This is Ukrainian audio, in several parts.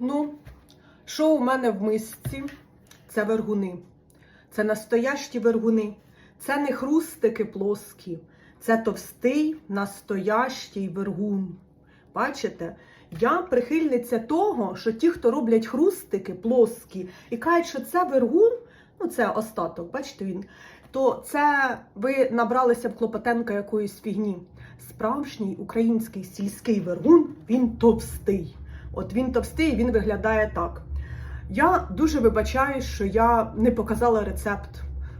Ну, що у мене в мисці? Це вергуни. Це настоящі вергуни. Це не хрустики плоскі, це товстий настоящий вергун. Бачите? Я прихильниця того, що ті, хто роблять хрустики плоскі, і кажуть, що це вергун, ну це остаток, бачите він, то це ви набралися в Клопотенка якоїсь фігні. Справжній український сільський вергун, він товстий. От він товстий, він виглядає так. Я дуже вибачаю, що я не показала рецепт.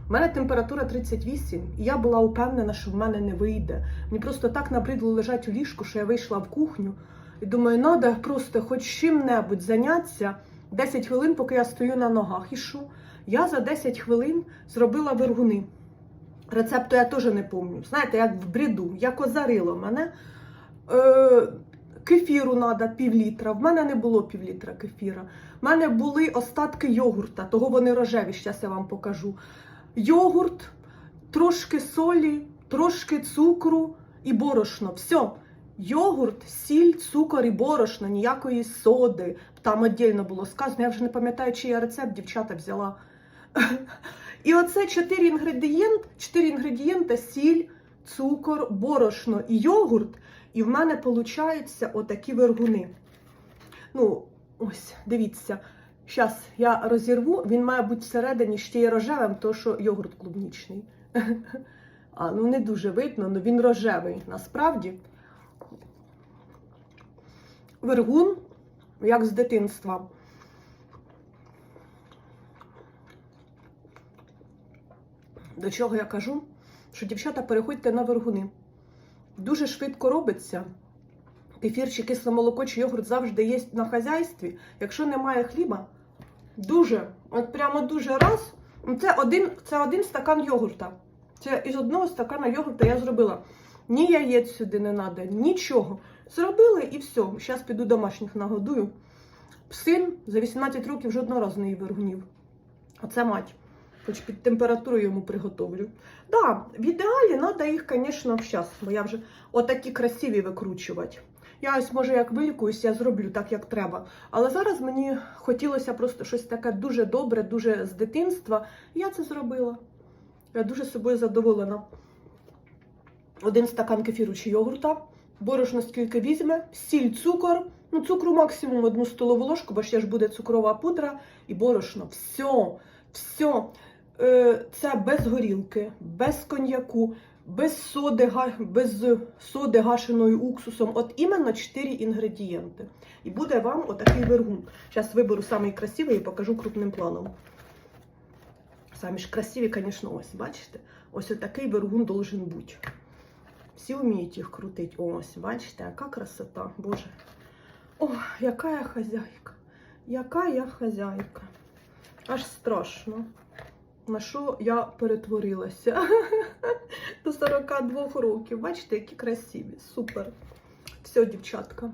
У мене температура 38, і я була упевнена, що в мене не вийде. Мені просто так набридло лежати у ліжку, що я вийшла в кухню і думаю, треба просто хоч чим-небудь зайнятися 10 хвилин, поки я стою на ногах. І що? Я за 10 хвилин зробила вергуни. Рецепту я теж не пам'ятаю. Знаєте, як в бреду, як озарило мене. Е, кефіру треба пів літра. В мене не було пів літра кефіра. В мене були остатки йогурта, того вони рожеві, зараз я вам покажу. Йогурт, трошки солі, трошки цукру і борошно. Все. Йогурт, сіль, цукор і борошно, ніякої соди. Там віддільно було сказано. Я вже не пам'ятаю, чий я рецепт дівчата взяла. І оце чотири інгредієнти, чотири інгредієнти сіль, цукор, борошно і йогурт. І в мене получаються отакі вергуни. Ну, ось, дивіться. Зараз я розірву, він має бути всередині ще й рожевим, тому що йогурт клубнічний. А, ну не дуже видно, але він рожевий насправді. Вергун, як з дитинства. До чого я кажу? Що дівчата переходьте на вергуни. Дуже швидко робиться. Кефір чи кисле молоко чи йогурт завжди є на хазяйстві. Якщо немає хліба, дуже, от прямо дуже раз. Це один, це один стакан йогурта. Це із одного стакана йогурта я зробила. Ні яєць сюди не треба, нічого. Зробили і все. Зараз піду домашніх нагодую. Син за 18 років жодного разу не їв вергунів. Оце мать. Хоч під температурою йому приготовлю. Да, в ідеалі треба їх, звісно, зараз, бо я вже отакі красиві викручувати. Я ось, може, як вилікуюсь, я зроблю так, як треба. Але зараз мені хотілося просто щось таке дуже добре, дуже з дитинства. І я це зробила. Я дуже собою задоволена. Один стакан кефіру чи йогурта, борошно скільки візьме, сіль, цукор. Ну, цукру максимум одну столову ложку, бо ще ж буде цукрова пудра і борошно. Все, все. Е, Це без горілки, без коньяку, без соди, без соди гашеною уксусом. От іменно 4 інгредієнти. І буде вам отакий вергун. Зараз виберу самий красивий і покажу крупним планом. Самі ж красиві, звісно, ось, бачите? Ось отакий вергун должен бути. Всі вміють їх крутити. Ось, бачите, яка красота, Боже. О, яка я хазяйка. Яка я хазяйка. Аж страшно. На що я перетворилася? До 42 років. Бачите, які красиві. Супер. Все, дівчатка.